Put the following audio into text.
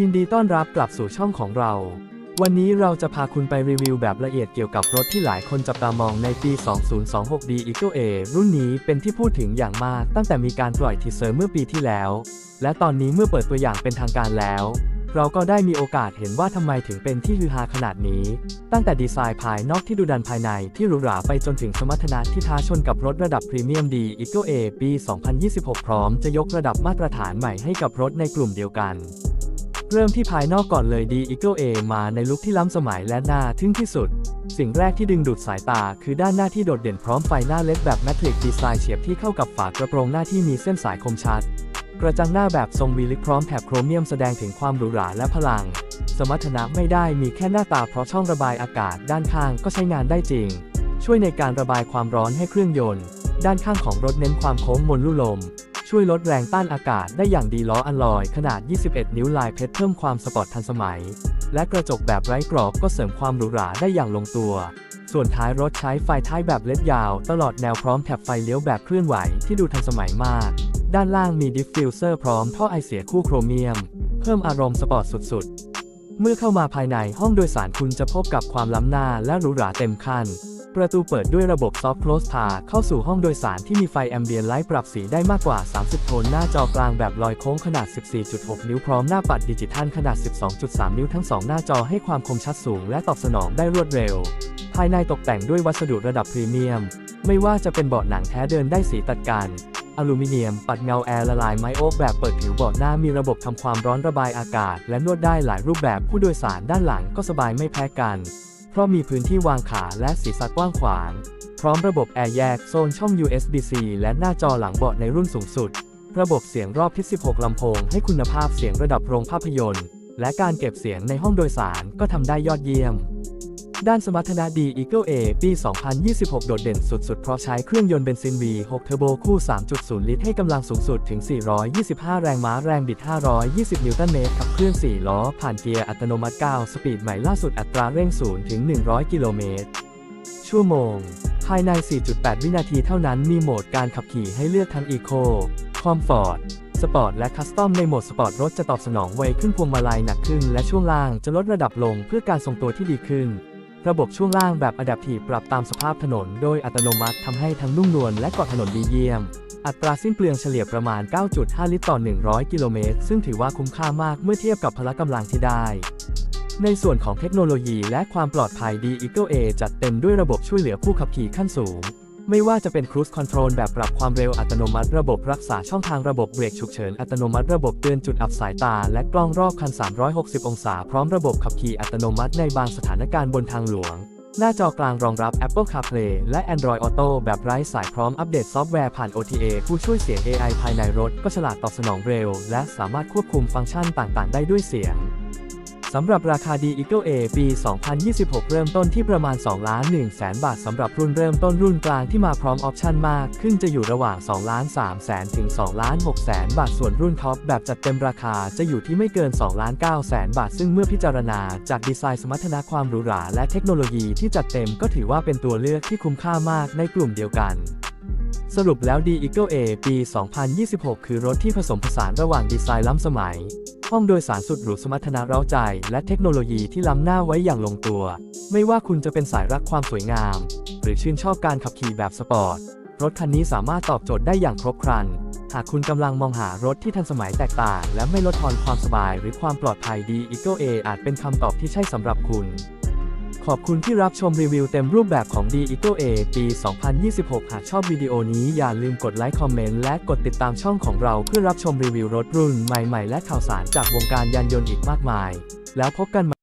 ยินดีต้อนรับกลับสู่ช่องของเรา วันนี้เราจะพาคุณไปรีวิวแบบละเอียดเกี่ยวกับรถที่หลายคนจับตามองในปี 2026D Eagle A รุ่นนี้เป็นที่พูดถึงอย่างมากตั้งแต่มีการปล่อยทีเซอร์เมื่อปีที่แล้ว และตอนนี้เมื่อเปิดตัวอย่างเป็นทางการแล้ว เราก็ได้มีโอกาสเห็นว่าทำไมถึงเป็นที่ฮือฮาขนาดนี้ ตั้งแต่ดีไซน์ภายนอกที่ดูดันภายในที่หรูหราไปจนถึงสมรรถนะที่ท้าชนกับรถระดับพรีเมียมดี Eagle A ปี 2026 พร้อมจะยกระดับมาตรฐานใหม่ให้กับรถในกลุ่มเดียวกัน เริ่มที่ภายนอกก่อนเลยดี Eagle A มาในลุคที่ล้ำสมัยและน่าทึ่งที่สุด สิ่งแรกที่ดึงดูดสายตา คือด้านหน้าที่โดดเด่นพร้อมไฟหน้าเล็กแบบแมทริกดีไซน์เฉียบที่เข้ากับฝากระโปรงหน้าที่มีเส้นสายคมชัด กระจังหน้าแบบทรงวีลิกพร้อมแถบโครเมียมแสดงถึงความหรูหราและพลัง สมรรถนะไม่ได้มีแค่หน้าตาเพราะช่องระบายอากาศด้านข้างก็ใช้งานได้จริง ช่วยในการระบายความร้อนให้เครื่องยนต์ ด้านข้างของรถเน้นความโค้งมนลู่ลม ช่วยลดแรงต้านอากาศได้อย่างดีล้ออัลลอยขนาด 21 นิ้วลายเพชรเพิ่มความสปอร์ตทันสมัย และกระจกแบบไร้กรอบก็เสริมความหรูหราได้อย่างลงตัว ส่วนท้ายรถใช้ไฟท้ายแบบเล็ดยาว ตลอดแนวพร้อมแถบไฟเลี้ยวแบบเคลื่อนไหวที่ดูทันสมัยมาก ด้านล่างมีดิฟฟิวเซอร์พร้อมท่อไอเสียคู่โครเมียม เพิ่มอารมณ์สปอร์ตสุดๆ เมื่อเข้ามาภายในห้องโดยสารคุณจะพบกับความล้ำหน้าและหรูหราเต็มขั้น ประตูเปิดด้วยระบบซอฟต์ Close พาเข้าสู่ห้องโดยสารที่มีไฟแอมเบียนไลท์ปรับสีได้มากกว่า 30 โทน หน้าจอกลางแบบลอยโค้งขนาด 14.6 นิ้วพร้อมหน้าปัดดิจิทัลขนาด 12.3 นิ้วทั้ง 2 หน้าจอให้ความคมชัดสูงและตอบสนองได้รวดเร็ว ภายในตกแต่งด้วยวัสดุระดับพรีเมียม ไม่ว่าจะเป็นเบาะหนังแท้เดินได้สีตัดกันอลูมิเนียม ปัดเงาแอร์ละลายไม้โอ๊กแบบเปิดผิวเบาะหน้ามีระบบทำความร้อนระบายอากาศ และนวดได้หลายรูปแบบผู้โดยสารด้านหลังก็สบายไม่แพ้กัน ราะมีพื้นที่วางขาและศีรษะกว้างขวาง พร้อมระบบแอร์แยกโซนช่อง USB-C และหน้าจอหลังเบาะในรุ่นสูงสุด ระบบเสียงรอบทิศ16 ลำโพงให้คุณภาพเสียงระดับโรงภาพยนตร์ และการเก็บเสียงในห้องโดยสารก็ทำได้ยอดเยี่ยม ด้านสมรรถนะดี Eagle A ปี 2026 โดดเด่นสุดๆ เพราะใช้เครื่องยนต์เบนซิน V6 เทอร์โบคู่ 3.0 ลิตรให้กำลังสูงสุดถึง 425 แรงม้าแรงบิด 520 นิวตันเมตรขับเคลื่อน 4 ล้อ ผ่านเกียร์อัตโนมัติ 9 สปีดใหม่ล่าสุดอัตราเร่ง 0 ถึง 100 กิโลเมตร ชั่วโมง ภายใน 4.8 วินาทีเท่านั้นมีโหมดการขับขี่ให้เลือกทั้ง Eco Comfort สปอร์ตและคัสตอมในโหมดสปอร์ตรถจะตอบสนองไวขึ้นพวงมาลัยหนักขึ้น และช่วงล่างจะลดระดับลงเพื่อการทรงตัวที่ดีขึ้น ระบบช่วงล่างแบบอะดัพทีปรับตามสภาพถนนโดยอัตโนมัติทำให้ทั้งนุ่มนวลและเกาะถนนดีเยี่ยม อัตราสิ้นเปลืองเฉลี่ยประมาณ 9.5 ลิตรต่อ 100 กิโลเมตร ซึ่งถือว่าคุ้มค่ามากเมื่อเทียบกับพละกำลังที่ได้ ในส่วนของเทคโนโลยีและความปลอดภัยดี Eagle A จัดเต็มด้วยระบบช่วยเหลือผู้ขับขี่ขั้นสูง ไม่ว่าจะเป็น Cruise Control แบบปรับความเร็วอัตโนมัติระบบรักษาช่องทางระบบเบรกฉุกเฉินอัตโนมัติระบบเตือนจุดอับสายตา และกล้องรอบคัน 360 องศา พร้อมระบบขับขี่อัตโนมัติในบางสถานการณ์บนทางหลวง หน้าจอกลางรองรับ Apple CarPlay และ Android Auto แบบไร้สายพร้อมอัปเดตซอฟต์แวร์ผ่าน OTA ผู้ช่วยเสียง AI ภายในรถก็ฉลาดตอบสนองเร็ว และสามารถควบคุมฟังก์ชันต่างๆ ได้ด้วยเสียง สำหรับราคาดี Eagle A ปี 2026 เริ่มต้นที่ประมาณ 2 ล้าน1แสนบาทสำหรับรุ่นเริ่มต้นรุ่นกลางที่มาพร้อมออปชันมากขึ้นจะอยู่ระหว่าง 2 ล้าน3แสนถึง 2 ล้าน6แสนบาท ส่วนรุ่นท็อปแบบจัดเต็มราคาจะอยู่ที่ไม่เกิน 2 ล้าน9แสนบาท ซึ่งเมื่อพิจารณาจากดีไซน์สมรรถนะความหรูหราและเทคโนโลยีที่จัดเต็มก็ถือว่าเป็นตัวเลือกที่คุ้มค่ามากในกลุ่มเดียวกันสรุปแล้วดี Eagle A ปี 2026 คือรถที่ผสมผสานระหว่างดีไซน์ล้ำสมัย ห้องโดยสารสุดหรูสมรรถนะเร้าใจ และเทคโนโลยีที่ล้ำหน้าไว้อย่างลงตัว ไม่ว่าคุณจะเป็นสายรักความสวยงาม หรือชื่นชอบการขับขี่แบบสปอร์ต รถคันนี้สามารถตอบโจทย์ได้อย่างครบครัน หากคุณกำลังมองหารถที่ทันสมัยแตกต่าง และไม่ลดทอนความสบายหรือความปลอดภัยดี e ีโกเออาจเป็นคำตอบที่ใช่สำหรับคุณ ขอบคุณที่รับชมรีวิวเต็มรูปแบบของ D Eagle A ปี 2026 หากชอบวิดีโอนี้อย่าลืมกดไลค์คอมเมนต์และกดติดตามช่องของเราเพื่อรับชมรีวิวรถรุ่นใหม่ๆ และข่าวสารจากวงการยานยนต์อีกมากมาย แล้วพบกันใหม่